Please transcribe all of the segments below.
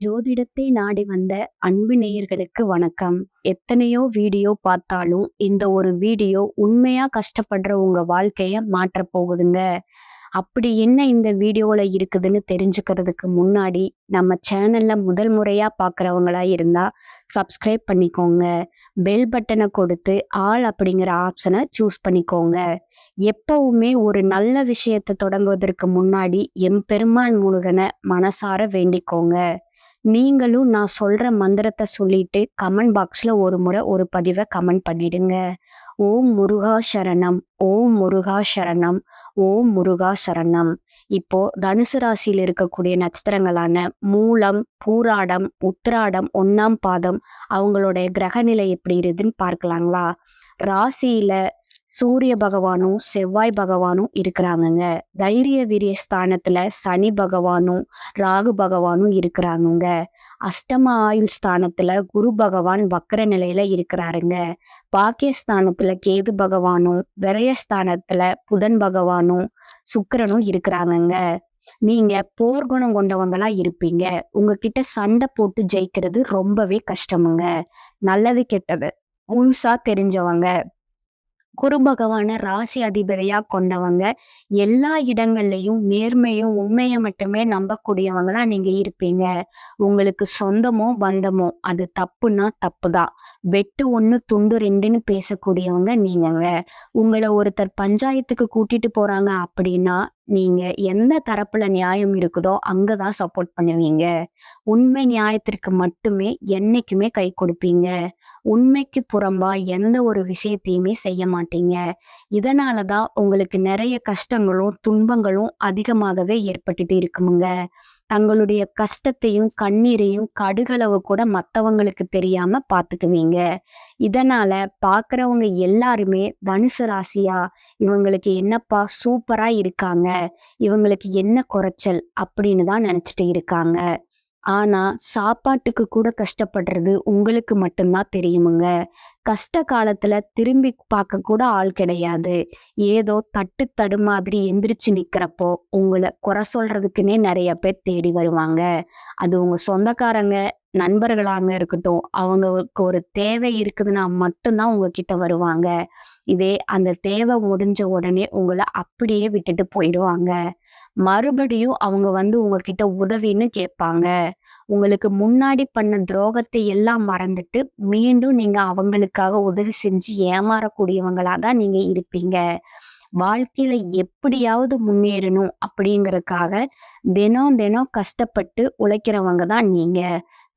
ஜோதிடத்தை நாடி வந்த அன்பு நேயர்களுக்கு வணக்கம். எத்தனையோ வீடியோ பார்த்தாலும் இந்த ஒரு வீடியோ உண்மையா கஷ்டப்படுற உங்க வாழ்க்கைய மாற்ற போகுதுங்க. அப்படி என்ன இந்த வீடியோல இருக்குதுன்னு தெரிஞ்சுக்கிறதுக்கு முன்னாடி நம்ம சேனல்ல முதல் முறையா பாக்குறவங்களா இருந்தா சப்ஸ்கிரைப் பண்ணிக்கோங்க. பெல் பட்டனை கொடுத்து ஆல் அப்படிங்கிற ஆப்ஷனை சூஸ் பண்ணிக்கோங்க. எப்பவுமே ஒரு நல்ல விஷயத்தை தொடங்குவதற்கு முன்னாடி எம்பெருமான் முருகனை மனசார வேண்டிக்கோங்க. நீங்களும் நான் சொல்ற மந்திரத்தை சொல்லிட்டு கமெண்ட் பாக்ஸ்ல ஒரு முறை ஒரு பதிவை கமெண்ட் பண்ணிடுங்க. ஓம் முருகா சரணம் ஓம் முருகா சரணம் ஓம் முருகா சரணம். இப்போ தனுசு ராசியில் இருக்கக்கூடிய நட்சத்திரங்களான மூலம் பூராடம் உத்திராடம் ஒன்னாம் பாதம் அவங்களுடைய கிரகநிலை எப்படி இருக்குதுன்னு பார்க்கலாங்களா? ராசியில சூரிய பகவானும் செவ்வாய் பகவானும் இருக்கிறாங்கங்க. தைரிய வீரிய ஸ்தானத்துல சனி பகவானும் ராகு பகவானும் இருக்கிறாங்கங்க. அஷ்டம ஆயுள் ஸ்தானத்துல குரு பகவான் வக்கர நிலையில இருக்கிறாருங்க. பாக்கியஸ்தானத்துல கேது பகவானும் விரயஸ்தானத்துல புதன் பகவானும் சுக்கிரனும் இருக்கிறாங்கங்க. நீங்க போர்க்குணம் கொண்டவங்களா இருப்பீங்க. உங்ககிட்ட சண்டை போட்டு ஜெயிக்கிறது ரொம்பவே கஷ்டமுங்க. நல்லது கெட்டது. முழுசா தெரிஞ்சவங்க. குரு பகவான ராசி அதிபதியா கொண்டவங்க எல்லா இடங்கள்லையும் நேர்மையும் உண்மையை மட்டுமே நம்பக்கூடியவங்களா நீங்க இருப்பீங்க. உங்களுக்கு சொந்தமோ பந்தமோ அது தப்புன்னா தப்புதான் வெட்டு ஒண்ணு துண்டு ரெண்டுன்னு பேசக்கூடியவங்க நீங்கங்க. உங்களை ஒருத்தர் பஞ்சாயத்துக்கு கூட்டிட்டு போறாங்க அப்படின்னா நீங்க எந்த தரப்புல நியாயம் இருக்குதோ அங்கதான் சப்போர்ட் பண்ணுவீங்க. உண்மை நியாயத்திற்கு மட்டுமே என்னைக்குமே கை கொடுப்பீங்க. உண்மைக்கு புறம்பா எந்த ஒரு விஷயத்தையுமே செய்ய மாட்டீங்க. இதனாலதான் உங்களுக்கு நிறைய கஷ்டங்களும் துன்பங்களும் அதிகமாகவே ஏற்பட்டுட்டு இருக்குமுங்க. தங்களுடைய கஷ்டத்தையும் கண்ணீரையும் கடுகளவு கூட மற்றவங்களுக்கு தெரியாம பாத்துக்குவீங்க. இதனால பாக்குறவங்க எல்லாருமே தனுசு ராசியா இவங்களுக்கு என்னப்பா சூப்பரா இருக்காங்க இவங்களுக்கு என்ன குறைச்சல் அப்படின்னு தான் நினைச்சிட்டு இருக்காங்க. ஆனா சாப்பாட்டுக்கு கூட கஷ்டப்படுறது உங்களுக்கு மட்டும்தான் தெரியுமுங்க. கஷ்ட காலத்துல திரும்பி பார்க்க கூட ஆள் கிடையாது. ஏதோ தட்டு தடு மாதிரி எந்திரிச்சு நிக்கிறப்போ உங்களை குறை சொல்றதுக்குன்னே நிறைய பேர் தேடி வருவாங்க. அது உங்க சொந்தக்காரங்க நண்பர்களாக இருக்கட்டும் அவங்களுக்கு ஒரு தேவை இருக்குதுன்னா மட்டும்தான் உங்ககிட்ட வருவாங்க. இதே அந்த தேவை முடிஞ்ச உடனே உங்களை அப்படியே விட்டுட்டு போயிடுவாங்க. மறுபடியும் அவங்க வந்து உங்ககிட்ட உதவின்னு கேட்பாங்க. உங்களுக்கு முன்னாடி பண்ண துரோகத்தை எல்லாம் மறந்துட்டு மீண்டும் நீங்க அவங்களுக்காக உதவி செஞ்சு ஏமாறக்கூடியவங்களா தான் நீங்க இருப்பீங்க. வாழ்க்கையில எப்படியாவது முன்னேறணும் அப்படிங்கறதுக்காக தினம் தினம் கஷ்டப்பட்டு உழைக்கிறவங்க தான் நீங்க.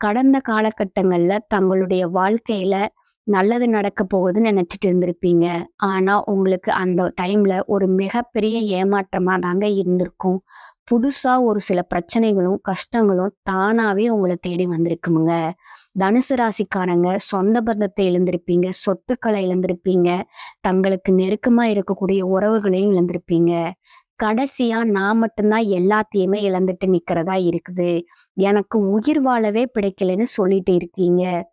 கடந்த காலகட்டங்கள்ல தங்களுடைய வாழ்க்கையில நல்லது நடக்க போகுதுன்னு நினைச்சிட்டு இருந்திருப்பீங்க. ஆனா உங்களுக்கு அந்த டைம்ல ஒரு மிகப்பெரிய ஏமாற்றமா தாங்க இருந்திருக்கும். புதுசா ஒரு சில பிரச்சனைகளும் கஷ்டங்களும் தானாவே உங்களை தேடி வந்திருக்குமுங்க. தனுசு ராசிக்காரங்க சொந்த பந்தத்தை இழந்திருப்பீங்க சொத்துக்களை இழந்திருப்பீங்க தங்களுக்கு நெருக்கமா இருக்கக்கூடிய உறவுகளையும் இழந்திருப்பீங்க. கடைசியா நான் மட்டும்தான் எல்லாத்தையுமே இழந்துட்டு நிக்கிறதா இருக்குது. எனக்கு உயிர் வாழவே பிடிக்கலன்னு சொல்லிட்டு இருக்கீங்க.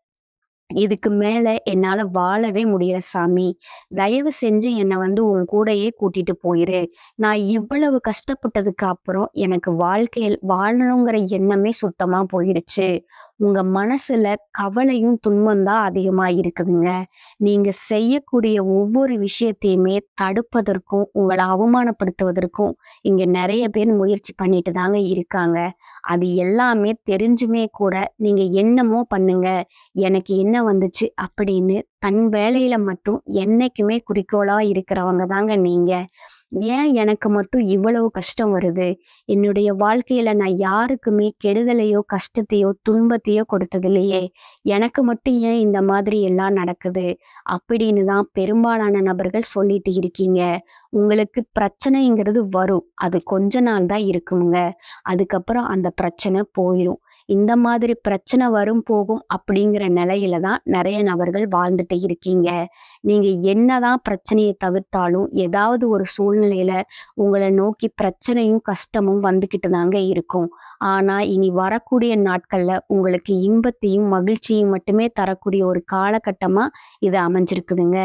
இதுக்கு மேல என்னால வாழவே முடியல சாமி. தயவு செஞ்சு என்னை வந்து உன் கூடையே கூட்டிட்டு போயிரு. நான் இவ்வளவு கஷ்டப்பட்டதுக்கு அப்புறம் எனக்கு வாழ்க்கையில் வாழணுங்கிற எண்ணமே சுத்தமா போயிடுச்சு உங்க மனசுல கவலையும் துன்பம் தான் அதிகமா இருக்குதுங்க. நீங்க செய்யக்கூடிய ஒவ்வொரு விஷயத்தையுமே தடுப்பதற்கும் உங்களை அவமானப்படுத்துவதற்கும் இங்க நிறைய பேர் முயற்சி பண்ணிட்டு தாங்க இருக்காங்க. அது எல்லாமே தெரிஞ்சுமே கூட நீங்க என்னமோ பண்ணுங்க எனக்கு என்ன வந்துச்சு அப்படின்னு தன் வேலையில மட்டும் என்னைக்குமே குறிக்கோளா இருக்கிறவங்க தாங்க நீங்க. ஏன் எனக்கு மட்டும் இவ்வளவு கஷ்டம் வருது? என்னுடைய வாழ்க்கையில நான் யாருக்குமே கெடுதலையோ கஷ்டத்தையோ துன்பத்தையோ கொடுத்தது இல்லையே எனக்கு மட்டும் ஏன் இந்த மாதிரி எல்லாம் நடக்குது? அப்படின்னு தான் பெரும்பாலான நபர்கள் சொல்லிட்டு இருக்கீங்க. உங்களுக்கு பிரச்சனைங்கிறது வரும். அது கொஞ்ச நாள் தான் இருக்குங்க அதுக்கப்புறம் அந்த பிரச்சனை போயிடும் இந்த மாதிரி பிரச்சனை வரும் போகும் அப்படிங்கிற நிலையில தான் நிறைய நபர்கள் வாழ்ந்துட்டு இருக்கீங்க. நீங்க என்னதான் பிரச்சனையை தவிர்த்தாலும் ஏதாவது ஒரு சூழ்நிலையில உங்களை நோக்கி பிரச்சனையும் கஷ்டமும் வந்துகிட்டு தாங்க இருக்கும். ஆனா இனி வரக்கூடிய நாட்கள்ல உங்களுக்கு இன்பத்தையும் மகிழ்ச்சியும் மட்டுமே தரக்கூடிய ஒரு காலகட்டமா இது அமைஞ்சிருக்குதுங்க.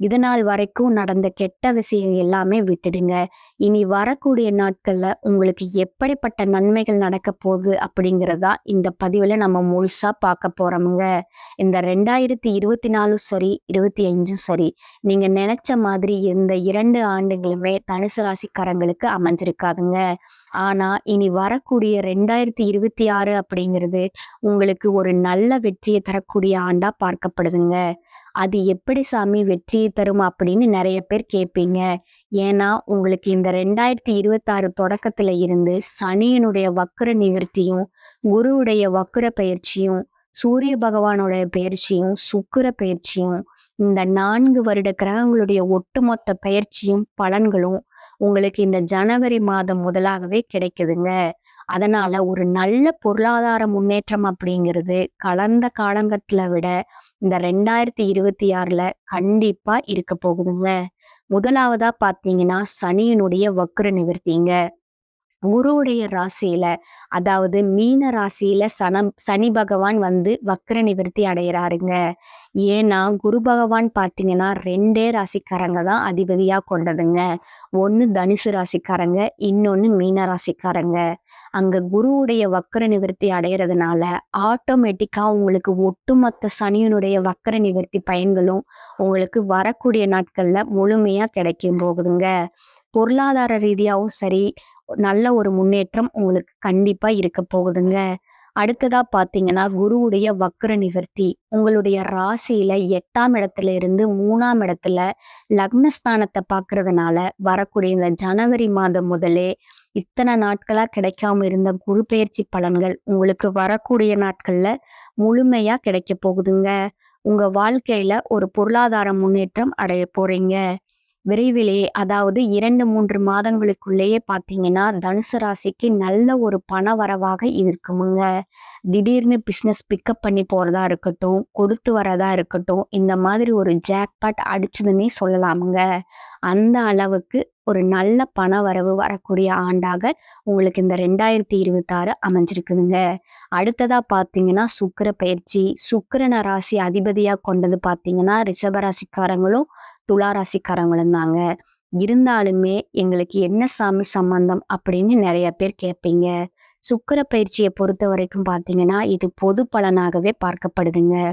இதுநாள் வரைக்கும் நடந்த கெட்ட விஷயம் எல்லாமே விட்டுடுங்க. இனி வரக்கூடிய நாட்கள்ல உங்களுக்கு எப்படிப்பட்ட நன்மைகள் நடக்க போகுது அப்படிங்கிறது தான் இந்த பதிவுல நம்ம முழுசா பார்க்க போறோமுங்க. இந்த 2024ம் சரி, 25ம் சரி, நீங்க நினைச்ச மாதிரி இந்த இரண்டு ஆண்டுகளுமே தனுசு ராசிக்காரங்களுக்கு அமைஞ்சிருக்காதுங்க. ஆனா, இனி வரக்கூடிய 2026 அப்படிங்கிறது உங்களுக்கு ஒரு நல்ல வெற்றியை தரக்கூடிய ஆண்டா பார்க்கப்படுதுங்க. அது எப்படி சாமி வெற்றியை தரும் அப்படின்னு நிறைய பேர் கேட்பீங்க. ஏன்னா, உங்களுக்கு இந்த 2026 தொடக்கத்துல இருந்து சனியினுடைய வக்கர நிவர்த்தியும், குருவுடைய வக்கர பயிற்சியும் சூரிய பகவானுடைய பயிற்சியும் சுக்கிர பயிற்சியும் இந்த நான்கு வருட கிரகங்களுடைய ஒட்டுமொத்த பயிற்சியும் பலன்களும் உங்களுக்கு இந்த ஜனவரி மாதம் முதலாகவே கிடைக்குதுங்க. அதனால ஒரு நல்ல பொருளாதார முன்னேற்றம் அப்படிங்கிறது கலந்த காலங்கத்துல விட இந்த 2026ல கண்டிப்பா இருக்க போகுதுங்க. முதலாவதா பார்த்தீங்கன்னா, சனியினுடைய வக்ர நிவர்த்திங்க. குருவுடைய ராசியில, அதாவது மீன ராசியில சனம் சனி பகவான் வந்து வக்ர நிவர்த்தி அடைகிறாருங்க ஏன்னா, குரு பகவான் பார்த்தீங்கன்னா ரெண்டே ராசிக்காரங்க தான் அதிபதியா கொண்டதுங்க. ஒன்று தனுசு ராசிக்காரங்க, இன்னொன்னு மீன ராசிக்காரங்க. அங்க குருவுடைய வக்கர நிவர்த்தி அடையறதுனால, ஆட்டோமேட்டிக்கா உங்களுக்கு ஒட்டுமொத்த சனியினுடைய வக்கர நிவர்த்தி பயன்களும் உங்களுக்கு வரக்கூடிய நாட்கள்ல முழுமையா கிடைக்கும் போகுதுங்க. பொருளாதார ரீதியாவும் சரி, நல்ல ஒரு முன்னேற்றம் உங்களுக்கு கண்டிப்பா இருக்க போகுதுங்க. அடுத்ததா பாத்தீங்கன்னா குருவுடைய வக்ர நிவர்த்தி உங்களுடைய ராசியில எட்டாம் இடத்துல இருந்து மூணாம் இடத்துல லக்னஸ்தானத்தை பாக்குறதுனால வரக்கூடிய இந்த ஜனவரி மாதம் முதலே இத்தனை நாட்களா கிடைக்காம இருந்த குரு பெயர்ச்சி பலன்கள் உங்களுக்கு வரக்கூடிய நாட்கள்ல முழுமையா கிடைக்கப் போகுதுங்க. உங்க வாழ்க்கையில ஒரு பொருளாதார முன்னேற்றம் அடையப் போறீங்க. விரைவிலே அதாவது 2, 3 மாதங்களுக்குள்ளேயே பார்த்தீங்கன்னா, தனுசு ராசிக்கு நல்ல ஒரு பண வரவாக இருக்குமுங்க. திடீர்னு பிஸ்னஸ் பிக்கப் பண்ணி போகிறதா இருக்கட்டும், கொடுத்து வரதா இருக்கட்டும், இந்த மாதிரி ஒரு ஜாக்பாட் அடிச்சதுன்னே சொல்லலாமுங்க. அந்த அளவுக்கு ஒரு நல்ல பண வரவு வரக்கூடிய ஆண்டாக உங்களுக்கு இந்த 2026 அமைஞ்சிருக்குதுங்க. அடுத்ததாக பார்த்தீங்கன்னா, சுக்கர பயிற்சி சுக்கிரன ராசி அதிபதியாக கொண்டது பார்த்தீங்கன்னா, ரிஷபராசிக்காரங்களும் ராசிக்காரங்களும், துலா ராசிக்காரங்களும் தாங்க. இருந்தாலுமே, எங்களுக்கு என்ன சாமி சம்பந்தம் அப்படின்னு நிறைய பேர் கேட்பீங்க. சுக்கிர பொறுத்த வரைக்கும் பார்த்தீங்கன்னா, இது பொது பலனாகவே பார்க்கப்படுதுங்க.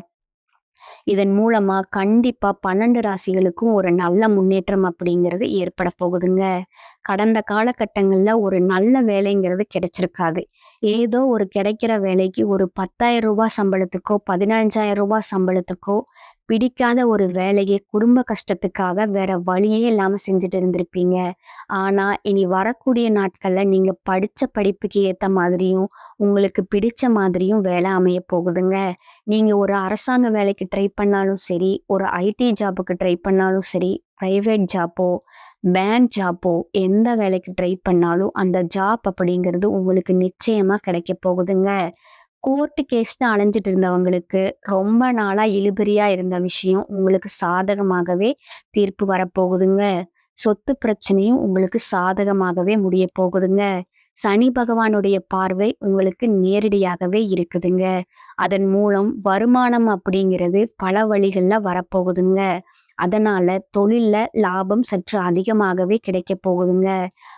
இதன் மூலமா கண்டிப்பா 12 ராசிகளுக்கும் ஒரு நல்ல முன்னேற்றம் அப்படிங்கிறது ஏற்பட போகுதுங்க. கடந்த காலகட்டங்கள்ல ஒரு நல்ல வேலைங்கிறது கிடைச்சிருக்காது. ஏதோ ஒரு கிடைக்கிற வேலைக்கு ஒரு பத்தாயிரம் ரூபாய் சம்பளத்துக்கோ, பதினஞ்சாயிரம் ரூபாய் சம்பளத்துக்கோ பிடிக்காத ஒரு வேலையை குடும்ப கஷ்டத்துக்காக வேற வழியே இல்லாம செஞ்சுட்டு இருந்திருப்பீங்க. ஆனா, இனி வரக்கூடிய நாட்கள்ல நீங்க படிச்ச படிப்புக்கு ஏத்த மாதிரியும், உங்களுக்கு பிடிச்ச மாதிரியும் வேலை அமைய போகுதுங்க. நீங்க ஒரு அரசாங்க வேலைக்கு ட்ரை பண்ணாலும் சரி, ஒரு ஐடி ஜாபுக்கு ட்ரை பண்ணாலும் சரி, பிரைவேட் ஜாப்போ, பேங்க் ஜாப்போ எந்த வேலைக்கு ட்ரை பண்ணாலும் அந்த ஜாப் அப்படிங்கிறது உங்களுக்கு நிச்சயமா கிடைக்கப் போகுதுங்க. கோர்ட்டு கேஸ்ன்னு அலைஞ்சிட்டு இருந்தவங்களுக்கு ரொம்ப நாளா இழுபறியா இருந்த விஷயம் உங்களுக்கு சாதகமாகவே தீர்ப்பு வரப்போகுதுங்க. சொத்து பிரச்சனையும் உங்களுக்கு சாதகமாகவே முடியப் போகுதுங்க. சனி பகவானுடைய பார்வை உங்களுக்கு நேரடியாகவே இருக்குதுங்க. அதன் மூலம் வருமானம் அப்படிங்கிறது பல வழிகள்ல வரப்போகுதுங்க. அதனால தொழில்ல லாபம் சற்று அதிகமாகவே கிடைக்கப் போகுதுங்க.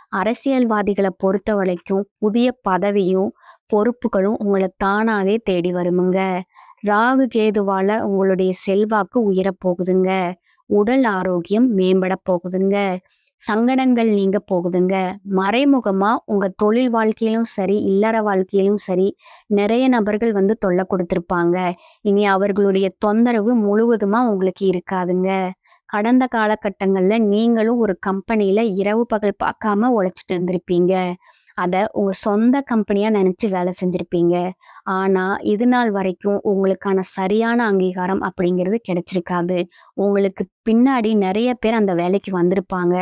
அரசியல்வாதிகளை பொறுத்த வரைக்கும் புதிய பதவியும், பொறுப்புகளும் உங்களை தானாவே தேடி வருமுங்க. ராகு, கேதுவால உங்களுடைய செல்வாக்கு உயரப் போகுதுங்க. உடல் ஆரோக்கியம் மேம்பட போகுதுங்க. சங்கடங்கள் நீங்க போகுதுங்க. மறைமுகமா உங்க தொழில் வாழ்க்கையிலும் சரி, இல்லற வாழ்க்கையிலும் சரி, நிறைய நபர்கள் வந்து தொல்லை கொடுத்துருப்பாங்க இனி அவர்களுடைய தொந்தரவு முழுவதுமா உங்களுக்கு இருக்காதுங்க. கடந்த காலகட்டங்கள்ல நீங்களும் ஒரு கம்பெனியில இரவு பகல் பார்க்காம உழைச்சிட்டு இருந்திருப்பீங்க. அதை உங்கள் சொந்த கம்பெனியாக நினச்சி வேலை செஞ்சுருப்பீங்க ஆனால் இது நாள் வரைக்கும் உங்களுக்கான சரியான அங்கீகாரம் அப்படிங்கிறது கிடைச்சிருக்காது. உங்களுக்கு பின்னாடி நிறைய பேர் அந்த வேலைக்கு வந்திருப்பாங்க.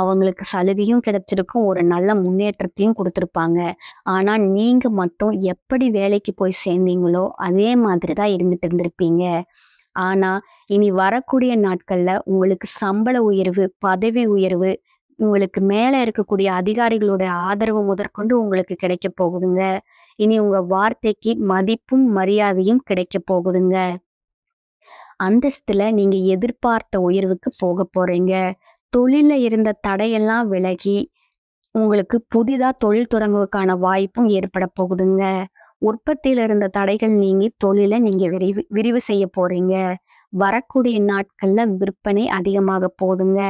அவங்களுக்கு சலுகையும் கிடைச்சிருக்கும். ஒரு நல்ல முன்னேற்றத்தையும் கொடுத்துருப்பாங்க ஆனால் நீங்கள் மட்டும் எப்படி வேலைக்கு போய் சேர்ந்தீங்களோ, அதே மாதிரி தான் இருந்துட்டு இருந்திருப்பீங்க. ஆனால் இனி வரக்கூடிய நாட்களில் உங்களுக்கு சம்பள உயர்வு, பதவி உயர்வு, உங்களுக்கு மேல இருக்கக்கூடிய அதிகாரிகளுடைய ஆதரவு முதற்கொண்டு உங்களுக்கு கிடைக்கப் போகுதுங்க. இனி உங்க வார்த்தைக்கு மதிப்பும், மரியாதையும் கிடைக்கப் போகுதுங்க. அந்தஸ்துல நீங்க எதிர்பார்த்த உயர்வுக்கு போக போறீங்க தொழில இருந்த தடையெல்லாம் விலகி உங்களுக்கு புதிதா தொழில் தொடங்குவதற்கான வாய்ப்பும் ஏற்பட போகுதுங்க உற்பத்தியில இருந்த தடைகள் நீங்கி தொழிலை நீங்க விரிவு விரிவு செய்ய போறீங்க வரக்கூடிய நாட்கள்ல விற்பனை அதிகமாக போகுதுங்க.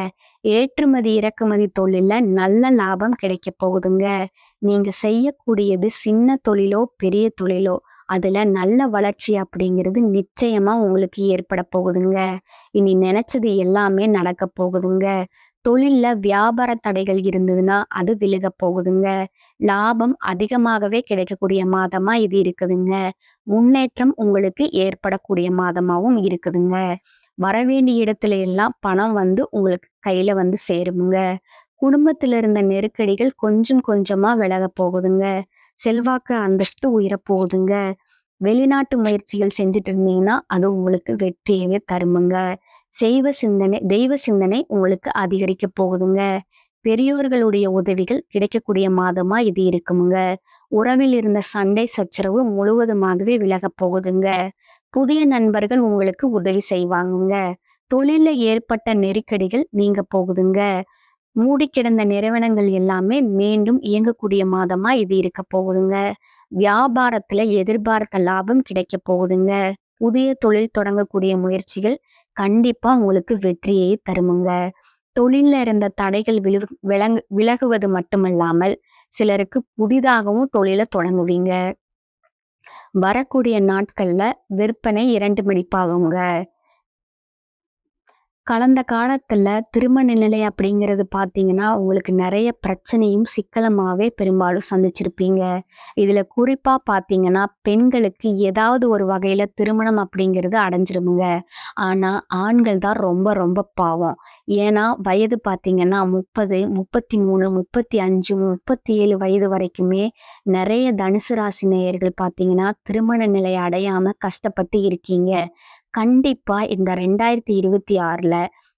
ஏற்றுமதி இறக்குமதி தொழில நல்ல லாபம் கிடைக்க போகுதுங்க. நீங்க செய்யக்கூடியது சின்ன தொழிலோ பெரிய தொழிலோ அதுல நல்ல வளர்ச்சி அப்படிங்கிறது நிச்சயமா உங்களுக்கு ஏற்பட போகுதுங்க. இனி நினைச்சது எல்லாமே நடக்க போகுதுங்க. தொழில்ல வியாபார தடைகள் இருந்ததுன்னா அது விலக போகுதுங்க. லாபம் அதிகமாகவே கிடைக்கக்கூடிய மாதமா இது இருக்குதுங்க. முன்னேற்றம் உங்களுக்கு ஏற்படக்கூடிய மாதமாகவும் இருக்குதுங்க. வரவேண்டிய இடத்துல எல்லாம் பணம் வந்து உங்களுக்கு கையில வந்து சேருமுங்க. குடும்பத்துல இருந்த நெருக்கடிகள் கொஞ்சம் கொஞ்சமா விலக போகுதுங்க. செல்வாக்கு அந்தஸ்து உயர போகுதுங்க. வெளிநாட்டு முயற்சிகள் செஞ்சுட்டு இருந்தீங்கன்னா அது உங்களுக்கு வெற்றியவே தருமுங்க. செய்வ சிந்தனை தெய்வ சிந்தனை உங்களுக்கு அதிகரிக்க போகுதுங்க. பெரியோர்களுடைய உதவிகள் கிடைக்கக்கூடிய மாதமா இது இருக்குமுங்க உறவில் இருந்த சண்டை சச்சரவு முழுவதுமாகவே விலகப் போகுதுங்க. புதிய நண்பர்கள் உங்களுக்கு உதவி செய்வாங்க தொழில ஏற்பட்ட நெருக்கடிகள் நீங்க போகுதுங்க. மூடி கிடந்த நிறுவனங்கள் எல்லாமே மீண்டும் இயங்கக்கூடிய மாதமா இது இருக்க போகுதுங்க. வியாபாரத்துல எதிர்பார்த்த லாபம் கிடைக்க போகுதுங்க. புதிய தொழில் தொடங்கக்கூடிய முயற்சிகள் கண்டிப்பா உங்களுக்கு வெற்றியை தருமுங்க. தொழில்ல இருந்த தடைகள் விழு விலங்கு விலகுவது மட்டுமல்லாமல் சிலருக்கு புதிதாகவும் தொழிலை தொடங்குவீங்க. வரக்கூடிய நாட்கள்ல விற்பனை இரண்டு மடிப்பாகுங்க. கடந்த காலத்துல திருமண நிலை அப்படிங்கிறது பார்த்தீங்கன்னா, உங்களுக்கு நிறைய பிரச்சனையும், சிக்கலமாகவே பெரும்பாலும் சந்திச்சிருப்பீங்க. இதுல குறிப்பா பார்த்தீங்கன்னா, பெண்களுக்கு ஏதாவது ஒரு வகையில திருமணம் அப்படிங்கிறது அடைஞ்சிருமுங்க. ஆனா, ஆண்கள் தான் ரொம்ப ரொம்ப பாவம். ஏன்னா, வயது பார்த்தீங்கன்னா 30, 33, 35, 37 வயது வரைக்குமே நிறைய தனுசு ராசி நேயர்கள் பார்த்தீங்கன்னா, திருமண நிலை அடையாம கஷ்டப்பட்டு இருக்கீங்க. கண்டிப்பா இந்த ரெண்டாயிரத்தி இருபத்தி ஆறுல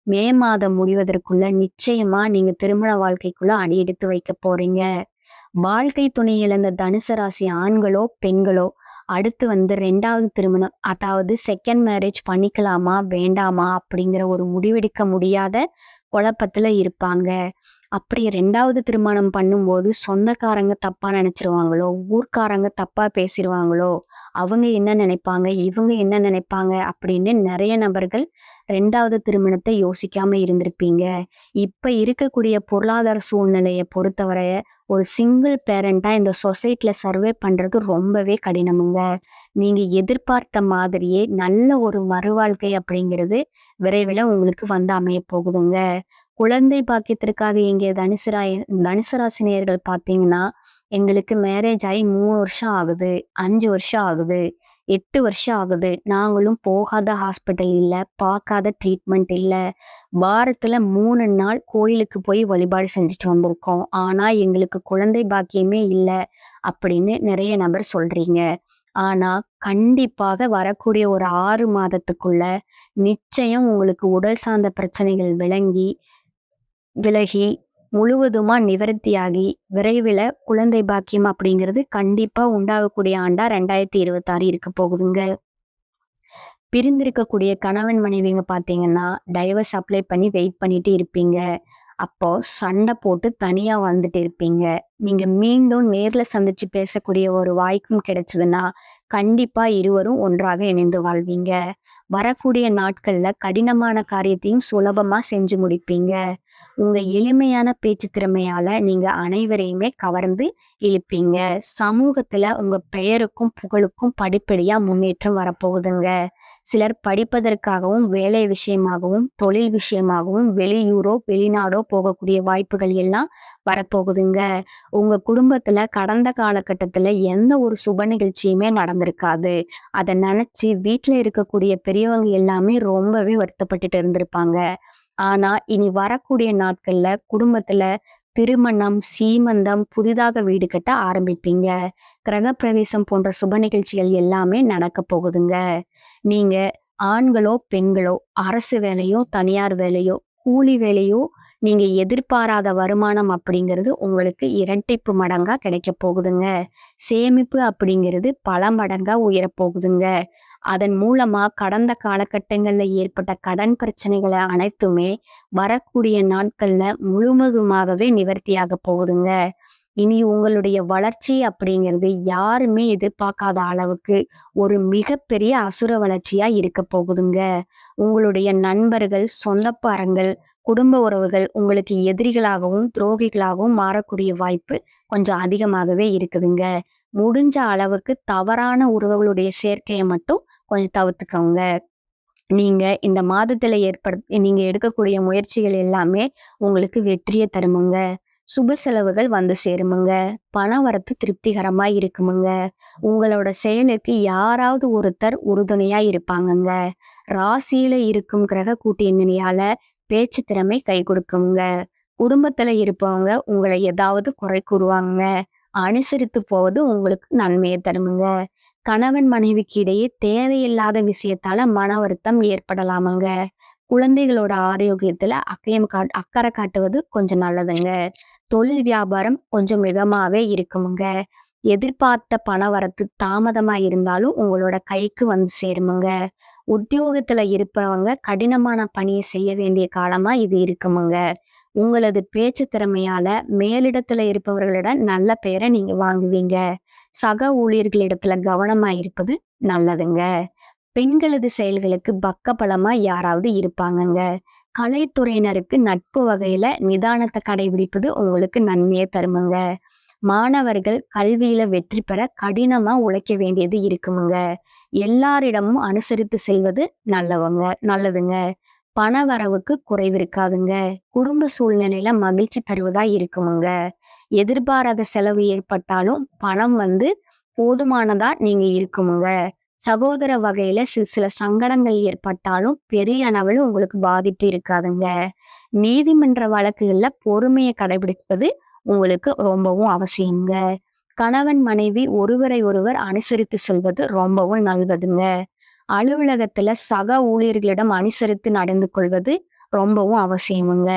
மே மாதம் முடிவதற்குள்ள நிச்சயமா நீங்க திருமண வாழ்க்கைக்குள்ள அடி எடுத்து வைக்க போறீங்க. வாழ்க்கை துணை இழந்த தனுசு ராசி ஆண்களோ பெண்களோ அடுத்து வந்து ரெண்டாவது திருமணம் அதாவது செகண்ட் மேரேஜ் பண்ணிக்கலாமா வேண்டாமா அப்படிங்கிற ஒரு முடிவெடுக்க முடியாத குழப்பத்துல இருப்பாங்க. அப்படி ரெண்டாவது திருமணம் பண்ணும்போது சொந்தக்காரங்க தப்பா நினைச்சிருவாங்களோ ஊர்க்காரங்க தப்பா பேசிடுவாங்களோ அவங்க என்ன நினைப்பாங்க? இவங்க என்ன நினைப்பாங்க? அப்படின்னு நிறைய நபர்கள் ரெண்டாவது திருமணத்தை யோசிக்காம இருந்திருப்பீங்க. இப்ப இருக்கக்கூடிய பொருளாதார சூழ்நிலையை பொறுத்தவரை ஒரு சிங்கிள் பேரண்டா இந்த சொசைட்டில சர்வே பண்றது ரொம்பவே கடினமுங்க. நீங்க எதிர்பார்த்த மாதிரியே நல்ல ஒரு மறுவாழ்க்கை அப்படிங்கிறது விரைவில் உங்களுக்கு வந்து அமைய போகுதுங்க. குழந்தை பாக்கியத்திற்காக இங்கே தனுசுராய தனுசு ராசினியர்கள் பார்த்தீங்கன்னா எங்களுக்கு மேரேஜ் ஆகி மூணு வருஷம் ஆகுது அஞ்சு வருஷம் ஆகுது எட்டு வருஷம் ஆகுது. நாங்களும் போகாத ஹாஸ்பிட்டல் இல்லை பார்க்காத ட்ரீட்மெண்ட் இல்லை. வாரத்தில் மூணு நாள் கோயிலுக்கு போய் வழிபாடு செஞ்சுட்டு வந்திருக்கோம். ஆனால் எங்களுக்கு குழந்தை பாக்கியமே இல்லை அப்படின்னு நிறைய நபர் சொல்றீங்க. ஆனா கண்டிப்பாக வரக்கூடிய ஒரு ஆறு மாதத்துக்குள்ள நிச்சயம் உங்களுக்கு உடல் சார்ந்த பிரச்சனைகள் விளங்கி விலகி முழுவதுமா நிவர்த்தியாகி விரைவில் குழந்தை பாக்கியம் அப்படிங்கிறது கண்டிப்பா உண்டாகக்கூடிய ஆண்டா ரெண்டாயிரத்தி இருபத்தாறு இருக்க போகுதுங்க. பிரிந்திருக்கக்கூடிய கணவன் மனைவிங்க பார்த்தீங்கன்னா டைவர்ஸ் அப்ளை பண்ணி வெயிட் பண்ணிட்டு இருப்பீங்க. அப்போ சண்டை போட்டு தனியா வந்துட்டு இருப்பீங்க. நீங்க மீண்டும் நேர்ல சந்திச்சு பேசக்கூடிய ஒரு வாய்ப்பும் கிடைச்சதுன்னா கண்டிப்பா இருவரும் ஒன்றாக இணைந்து வாழ்வீங்க. வரக்கூடிய நாட்கள்ல கடினமான காரியத்தையும் சுலபமா செஞ்சு முடிப்பீங்க. உங்க எளிமையான பேச்சு திறமையால நீங்க அனைவரையுமே கவர்ந்து இழுப்பீங்க. சமூகத்துல உங்க பெயருக்கும் புகழுக்கும் படிப்படியா முன்னேற்றம் வரப்போகுதுங்க. சிலர் படிப்பதற்காகவும் வேலை விஷயமாகவும் தொழில் விஷயமாகவும் வெளியூரோ வெளிநாடோ போகக்கூடிய வாய்ப்புகள் எல்லாம் வரப்போகுதுங்க. உங்க குடும்பத்துல கடந்த காலகட்டத்துல எந்த ஒரு சுப நிகழ்ச்சியுமே நடந்திருக்காது. அதை நினைச்சு வீட்டுல இருக்கக்கூடிய பெரியவங்க எல்லாமே ரொம்பவே வருத்தப்பட்டுட்டு இருந்திருப்பாங்க. ஆனா இனி வரக்கூடிய நாட்கள்ல குடும்பத்துல திருமணம் சீமந்தம் புதிதாக வீடு கட்ட ஆரம்பிப்பீங்க. கிரகப்பிரவேசம் போன்ற சுப நிகழ்ச்சிகள் எல்லாமே நடக்க போகுதுங்க. நீங்க ஆண்களோ பெண்களோ அரசு வேலையோ தனியார் வேலையோ கூலி வேலையோ நீங்க எதிர்பாராத வருமானம் அப்படிங்கிறது உங்களுக்கு இரட்டிப்பு மடங்கா கிடைக்க போகுதுங்க. சேமிப்பு அப்படிங்கிறது பல மடங்கா உயரப்போகுதுங்க அதன் மூலமா கடந்த காலகட்டங்கள்ல ஏற்பட்ட கடன் பிரச்சனைகளை அனைத்துமே வரக்கூடிய நாட்கள்ல முழுவதுமாகவே நிவர்த்தியாக போகுதுங்க. இனி உங்களுடைய வளர்ச்சி அப்படிங்கிறது யாருமே எதிர்பார்க்காத அளவுக்கு ஒரு மிகப்பெரிய அசுர வளர்ச்சியா இருக்க போகுதுங்க. உங்களுடைய நண்பர்கள் சொந்தப்பாரங்கள் குடும்ப உறவுகள் உங்களுக்கு எதிரிகளாகவும் துரோகிகளாகவும் மாறக்கூடிய வாய்ப்பு கொஞ்சம் அதிகமாகவே இருக்குதுங்க. முடிஞ்ச அளவுக்கு தவறான உறவுகளுடைய சேர்க்கையை மட்டும் கொஞ்சம் தவிர்த்துக்கோங்க. நீங்க இந்த மாதத்துல ஏற்படுத்த நீங்க எடுக்கக்கூடிய முயற்சிகள் எல்லாமே உங்களுக்கு வெற்றியை தருமுங்க. சுப செலவுகள் வந்து சேருமுங்க. பண வரத்து திருப்திகரமா இருக்குமுங்க. உங்களோட செயலுக்கு யாராவது ஒருத்தர் உறுதுணையா இருப்பாங்கங்க. ராசியில இருக்கும் கிரக கூட்டியினால பேச்சு திறமை கை கொடுக்குங்க குடும்பத்துல இருப்பவங்க உங்களை ஏதாவது குறை கூறுவாங்க அனுசரித்து போவது உங்களுக்கு நன்மையை தருமுங்க. கணவன் மனைவிக்கு இடையே தேவையில்லாத விஷயத்தால மன வருத்தம் ஏற்படலாமுங்க? குழந்தைகளோட ஆரோக்கியத்துல அக்கயம் கா அக்கறை காட்டுவது கொஞ்சம் நல்லதுங்க. தொழில் வியாபாரம் கொஞ்சம் மிதமாவே இருக்குமுங்க. எதிர்பார்த்த பண வரத்து தாமதமா இருந்தாலும் உங்களோட கைக்கு வந்து சேருமுங்க. உத்தியோகத்துல இருப்பவங்க கடினமான பணியை செய்ய வேண்டிய காலமா இது இருக்குமுங்க. உங்களது பேச்சு திறமையால மேலிடத்துல இருப்பவர்களிடம் நல்ல பெயரை நீங்க வாங்குவீங்க. சக ஊழியர்களிடத்துல கவனமா இருப்பது நல்லதுங்க. பெண்களது செயல்களுக்கு பக்கபலமா யாராவது இருப்பாங்கங்க. கலைத்துறையினருக்கு நட்பு வகையில நிதானத்தை கடைபிடிப்பது உங்களுக்கு நன்மையை தருமுங்க. மாணவர்கள் கல்வியில வெற்றி பெற கடினமா உழைக்க வேண்டியது இருக்குமுங்க. எல்லாரிடமும் அனுசரித்து செல்வது நல்லவங்க நல்லதுங்க. பண வரவுக்கு குறைவு இருக்காதுங்க. குடும்ப சூழ்நிலையில மகிழ்ச்சி தருவதா இருக்குமுங்க. எதிர்பாராத செலவு ஏற்பட்டாலும் பணம் வந்து போதுமானதா நீங்க இருக்குமுங்க. சகோதர வகையில சில சில சங்கடங்கள் ஏற்பட்டாலும் பெரிய அளவில் உங்களுக்கு பாதிப்பு இருக்காதுங்க. நீதிமன்ற வழக்குகள்ல பொறுமையை கடைபிடிப்பது உங்களுக்கு ரொம்பவும் அவசியங்க கணவன் மனைவி ஒருவரை ஒருவர் அனுசரித்து செல்வது ரொம்பவும் நல்லதுங்க. அலுவலகத்துல சக ஊழியர்களிடம் அனுசரித்து நடந்து கொள்வது ரொம்பவும் அவசியமுங்க.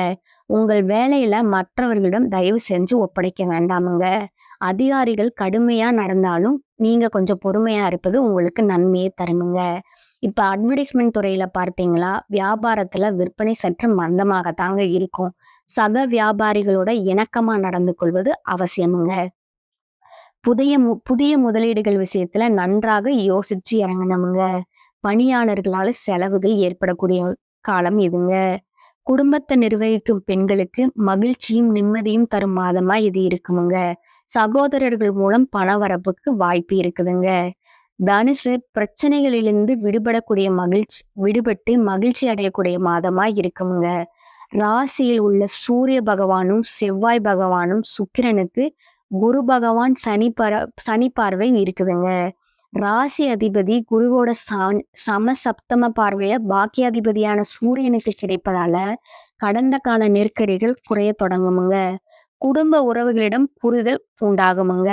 உங்கள் வேலையில மற்றவர்களிடம் தயவு செஞ்சு ஒப்படைக்க வேண்டாமுங்க. அதிகாரிகள் கடுமையா நடந்தாலும் நீங்க கொஞ்சம் பொறுமையா இருப்பது உங்களுக்கு நன்மையை தருமுங்க இப்ப அட்வர்டைஸ்மெண்ட் துறையில பார்த்தீங்களா வியாபாரத்துல விற்பனை சற்று மந்தமாக தாங்க இருக்கும். சக வியாபாரிகளோட இணக்கமா நடந்து கொள்வது அவசியமுங்க. புதிய மு- புதிய முதலீடுகள் விஷயத்துல நன்றாக யோசிச்சு இறங்கணுங்க பணியாளர்களால செலவுகள் ஏற்படக்கூடிய காலம் இதுங்க. குடும்பத்தை நிர்வகிக்கும் பெண்களுக்கு மகிழ்ச்சியும் நிம்மதியும் தரும் மாதமா இது இருக்குமுங்க. சகோதரர்கள் மூலம் பணவரப்புக்கு வாய்ப்பு இருக்குதுங்க. தனுசு பிரச்சனைகளிலிருந்து விடுபடக்கூடிய மகிழ்ச்சி விடுபட்டு மகிழ்ச்சி அடையக்கூடிய மாதமா இருக்குமுங்க. ராசியில் உள்ள சூரிய பகவானும் செவ்வாய் பகவானும் சுக்கிரனுக்கு குரு பகவான் சனி பர சனி பார்வை இருக்குதுங்க. ராசி அதிபதி குருவோட சான் சம சப்தம பார்வைய பாக்கியாதிபதியான சூரியனுக்கு கிடைப்பதால கடந்த கால நெருக்கடிகள் குறைய தொடங்குமுங்க. குடும்ப உறவுகளிடம் புரிதல் உண்டாகுமுங்க.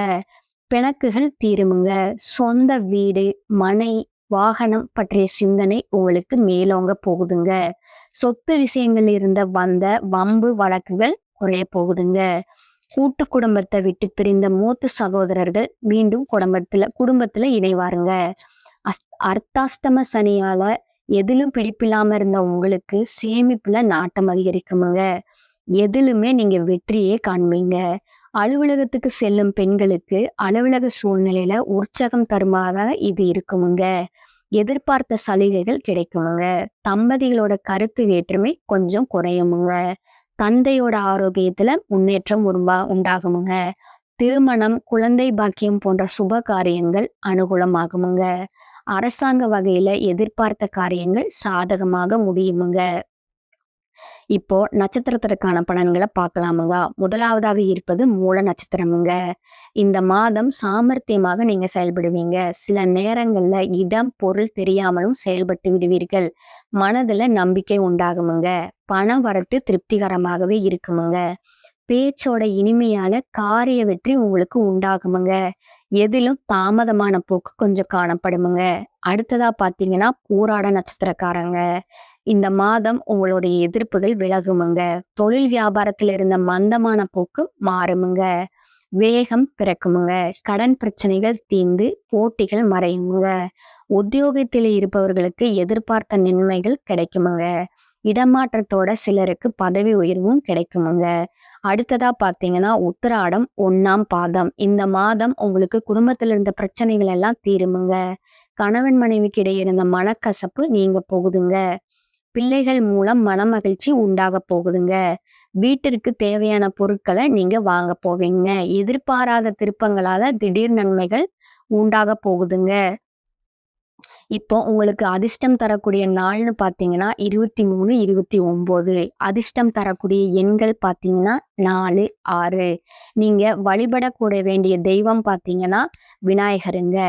பிணக்குகள் தீருமுங்க. சொந்த வீடு மனை வாகனம் பற்றிய சிந்தனை உங்களுக்கு மேலோங்க போகுதுங்க. சொத்து விஷயங்கள் இருந்த வந்த வம்பு வழக்குகள் குறைய போகுதுங்க. கூட்டு குடும்பத்தை விட்டு பிரிந்த மூத்த சகோதரர்கள் மீண்டும் குடும்பத்துல குடும்பத்துல இணைவாருங்க. அஸ்- அர்த்தாஷ்டம சனியால எதிலும் பிடிப்பில்லாம இருந்த உங்களுக்கு சேமிப்புல நாட்டம் அதிகரிக்குமுங்க. எதிலுமே நீங்க வெற்றியே காண்பீங்க. அலுவலகத்துக்கு செல்லும் பெண்களுக்கு அலுவலக சூழ்நிலையில உற்சாகம் தருமாற இது இருக்குமுங்க. எதிர்பார்த்த சலுகைகள் கிடைக்குமுங்க. தம்பதிகளோட கருத்து வேற்றுமை கொஞ்சம் குறையுமுங்க. தந்தையோட ஆரோக்கியத்துல முன்னேற்றம் உருவா உண்டாகுமுங்க. திருமணம் குழந்தை பாக்கியம் போன்ற சுப காரியங்கள் அனுகூலமாகுமுங்க. அரசாங்க வகையில எதிர்பார்த்த காரியங்கள் சாதகமாக முடியுமுங்க. இப்போ நட்சத்திரத்திற்கான பலன்களை பார்க்கலாமுங்க முதலாவதாக இருப்பது மூல நட்சத்திரமுங்க. இந்த மாதம் சாமர்த்தியமாக நீங்க செயல்படுவீங்க. சில நேரங்கள்ல இடம் பொருள் தெரியாமலும் செயல்பட்டு விடுவீர்கள். மனதுல நம்பிக்கை உண்டாகுமுங்க. பணம் வரத்து திருப்திகரமாகவே இருக்குமுங்க. பேச்சோட இனிமையால காரிய வெற்றி உங்களுக்கு உண்டாகுமுங்க. எதிலும் தாமதமான போக்கு கொஞ்சம் காணப்படுமுங்க. அடுத்ததா பாத்தீங்கன்னா பூராட நட்சத்திரக்காரங்க. இந்த மாதம் உங்களுடைய எதிர்ப்புகள் விலகுமுங்க. தொழில் வியாபாரத்தில் இருந்த மந்தமான போக்கு மாறுமுங்க. வேகம் பிறக்குமுங்க. கடன் பிரச்சனைகள் தீர்ந்து போட்டிகள் மறையுமுங்க. உத்தியோகத்தில் இருப்பவர்களுக்கு எதிர்பார்த்த நன்மைகள் கிடைக்குமுங்க. இடமாற்றத்தோட சிலருக்கு பதவி உயர்வும் கிடைக்குமுங்க. அடுத்ததா பாத்தீங்கன்னா உத்திராடம் ஒன்னாம் பாதம். இந்த மாதம் உங்களுக்கு குடும்பத்துல இருந்த பிரச்சனைகள் எல்லாம் தீருமுங்க. கணவன் மனைவிக்கு இடையே இருந்த மனக்கசப்பு நீங்க போகுதுங்க. பிள்ளைகள் மூலம் மனமகிழ்ச்சி உண்டாக போகுதுங்க. வீட்டிற்கு தேவையான பொருட்களை நீங்க வாங்க போவீங்க. எதிர்பாராத திருப்பங்களால திடீர் நன்மைகள் உண்டாக போகுதுங்க. இப்போ உங்களுக்கு அதிர்ஷ்டம் தரக்கூடிய நாள்னு பார்த்தீங்கன்னா இருபத்தி மூணு இருபத்தி ஒம்பது. அதிர்ஷ்டம் தரக்கூடிய எண்கள் பார்த்தீங்கன்னா நாலு ஆறு. நீங்க வழிபடக்கூட வேண்டிய தெய்வம் பார்த்தீங்கன்னா விநாயகருங்க.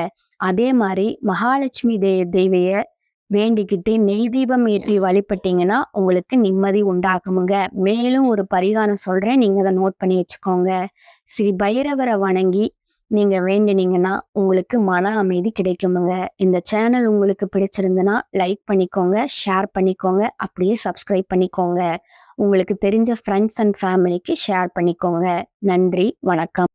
அதே மாதிரி மகாலட்சுமி தே தெய்வைய வேண்டிக்கிட்டு நெய் தீபம் ஏற்றி வழிபட்டீங்கன்னா உங்களுக்கு நிம்மதி உண்டாகுமுங்க. மேலும் ஒரு பரிகாரம் சொல்றேன். நீங்க அதை நோட் பண்ணி வச்சுக்கோங்க. ஸ்ரீ பைரவரை வணங்கி நீங்க வேண்டினீங்கன்னா உங்களுக்கு மன அமைதி கிடைக்குமுங்க. இந்த சேனல் உங்களுக்கு பிடிச்சிருந்தனா லைக் பண்ணிக்கோங்க ஷேர் பண்ணிக்கோங்க அப்படியே சப்ஸ்கிரைப் பண்ணிக்கோங்க. உங்களுக்கு தெரிஞ்ச ஃப்ரெண்ட்ஸ் அண்ட் ஃபேமிலிக்கு ஷேர் பண்ணிக்கோங்க. நன்றி வணக்கம்.